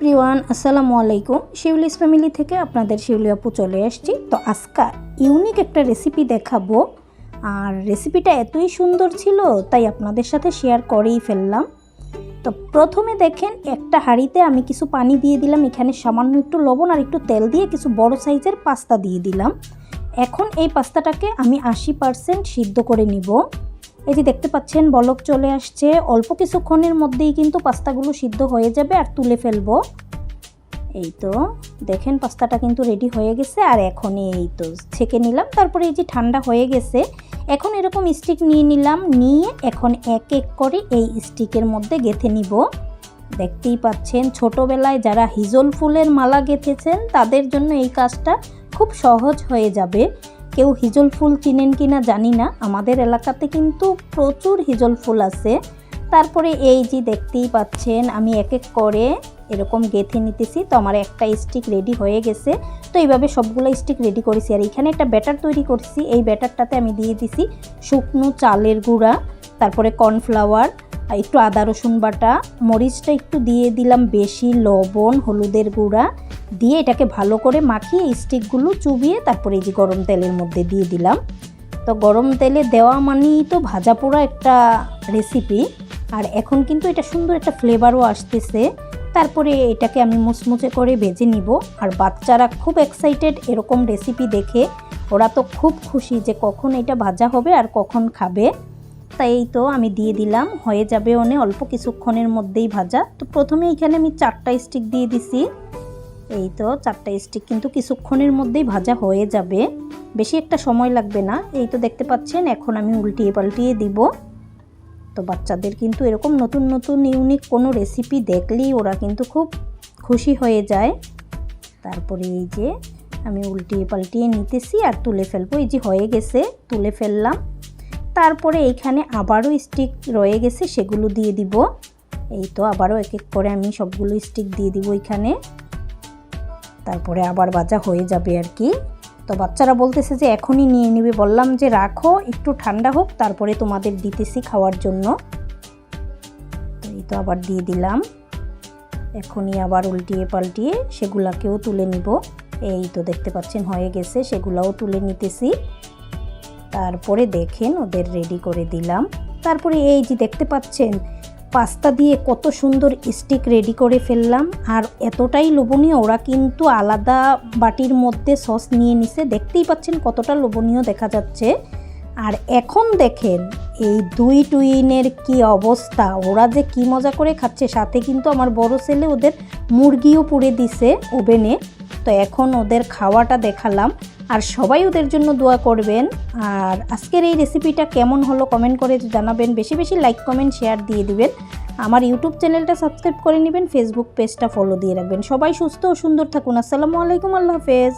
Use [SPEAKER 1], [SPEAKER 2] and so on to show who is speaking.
[SPEAKER 1] Everyone, আসসালামু আলাইকুম। Shiuli's family থেকে আপনাদের শিউলি আপু চলে আসছি তো আজকা ইউনিক একটা রেসিপি দেখাবো। আর রেসিপিটা এতই সুন্দর ছিল, তাই আপনাদের সাথে শেয়ার করেই ফেললাম। তো প্রথমে দেখেন, একটা হাঁড়িতে আমি কিছু পানি দিয়ে দিলাম। এখানে সামান্য একটু লবণ আর একটু তেল দিয়ে কিছু বড় সাইজের পাস্তা দিয়ে দিলাম। এখন এই পাস্তাটাকে আমি আশি পারসেন্ট সিদ্ধ করে নিব। এই যে দেখতে পাচ্ছেন, বলক চলে আসছে। অল্প কিছুক্ষণের মধ্যেই কিন্তু পাস্তাগুলো সিদ্ধ হয়ে যাবে আর তুলে ফেলব। এই তো, দেখেন পাস্তাটা কিন্তু রেডি হয়ে গেছে। আর এখনই এই তো ছেঁকে নিলাম। তারপরে এই যে ঠান্ডা হয়ে গেছে, এখন এরকম স্টিক নিয়ে নিলাম। নিয়ে এখন এক এক করে এই স্টিকের মধ্যে গেঁথে নিব। দেখতেই পাচ্ছেন, ছোটোবেলায় যারা হিজল ফুলের মালা গেঁথেছেন, তাদের জন্য এই কাজটা খুব সহজ হয়ে যাবে। কেউ হিজল ফুল চিনেন কি না জানি না। আমাদের এলাকাতে কিন্তু প্রচুর হিজল ফুল আছে। তারপরে এই যে দেখতেই পাচ্ছেন, আমি এক এক করে এরকম গেঁথে নিতেছি। তো আমার একটা স্টিক রেডি হয়ে গেছে। তো এইভাবে সবগুলো স্টিক রেডি করেছি। আর এখানে একটা ব্যাটার তৈরি করছি। এই ব্যাটারটাতে আমি দিয়ে দিছি শুকনো চালের গুঁড়া, তারপরে কর্নফ্লাওয়ার একটু আদা রসুন বাটা, মরিচটা একটু দিয়ে দিলাম বেশি লবণ, হলুদের গুঁড়া। দিয়ে এটাকে ভালো করে মাখিয়ে স্টিকগুলো চুবিয়ে তারপরে এই যে গরম তেলের মধ্যে দিয়ে দিলাম। তো গরম তেলে দেওয়া মানেই তো ভাজা পোড়া একটা রেসিপি আর এখন কিন্তু এটা সুন্দর একটা ফ্লেভারও আসতেছে। তারপরে এটাকে আমি মুচমুচে করে ভেজে নিব। আর বাচ্চারা খুব এক্সাইটেড এরকম রেসিপি দেখে। ওরা তো খুব খুশি যে কখন এটা ভাজা হবে আর কখন খাবে। তাই এই তো আমি দিয়ে দিলাম। হয়ে যাবে অনে অল্প কিছুক্ষণের মধ্যেই ভাজা। তো প্রথমে এখানে আমি চারটা স্টিক দিয়ে দিছি। এই তো চারটা স্টিক কিন্তু কিছুক্ষণের মধ্যেই ভাজা হয়ে যাবে। বেশি একটা সময় লাগবে না। এই তো দেখতে পাচ্ছেন, এখন আমি উল্টিয়ে পাল্টিয়ে দিব। তো বাচ্চাদের কিন্তু এরকম নতুন নতুন ইউনিক কোনো রেসিপি দেখলেই ওরা কিন্তু খুব খুশি হয়ে যায়। তারপরে এই যে আমি উল্টিয়ে পাল্টিয়ে নিতেছি আর তুলে ফেলব। এই যে হয়ে গেছে, তুলে ফেললাম। তারপরে এইখানে আবারও স্টিক রয়ে গেছে, সেগুলো দিয়ে দিব। এই তো আবারও এক এক করে আমি সবগুলো স্টিক দিয়ে দিব এখানে। তারপরে আবার বাজা হয়ে যাবে আর কি। তো বাচ্চারা বলতেছে যে এখনই নিয়ে নিবে। বললাম যে রাখো, একটু ঠান্ডা হোক, তারপরে তোমাদের দিতেছি খাওয়ার জন্য। তো এই তো আবার দিয়ে দিলাম। এখনই আবার উল্টিয়ে পাল্টিয়ে সেগুলাকেও তুলে নিব। এই তো দেখতে পাচ্ছেন, হয়ে গেছে, সেগুলাও তুলে নিতেছি। তারপরে দেখেন, ওদের রেডি করে দিলাম। তারপরে এই যে দেখতে পাচ্ছেন পাস্তা দিয়ে কত সুন্দর স্টিক রেডি করে ফেললাম, আর এতটাই লোভনীয়, ওরা কিন্তু আলাদা বাটির মধ্যে সস নিয়ে নিছে। দেখতেই পাচ্ছেন কতটা লোভনীয় দেখা যাচ্ছে। আর এখন দেখেন এই দুই টুইনের কি অবস্থা, ওরা যে কি মজা করে খাচ্ছে, সাথে কিন্তু আমার বড় ছেলে ওদের মুরগিও পুড়ে দিছে ওভেনে। তো এখন ওদের খাওয়াটা দেখালাম। আর সবাই ওদের জন্য দোয়া করবেন। আর আজকের এই রেসিপিটা কেমন হলো কমেন্ট করে জানাবেন। বেশি বেশি লাইক কমেন্ট শেয়ার দিয়ে দিবেন। আমার ইউটিউব চ্যানেলটা সাবস্ক্রাইব করে নেবেন। ফেসবুক পেজটা ফলো দিয়ে রাখবেন। সবাই সুস্থ ও সুন্দর থাকুন। আসসালামু আলাইকুম। আল্লাহ হাফেজ।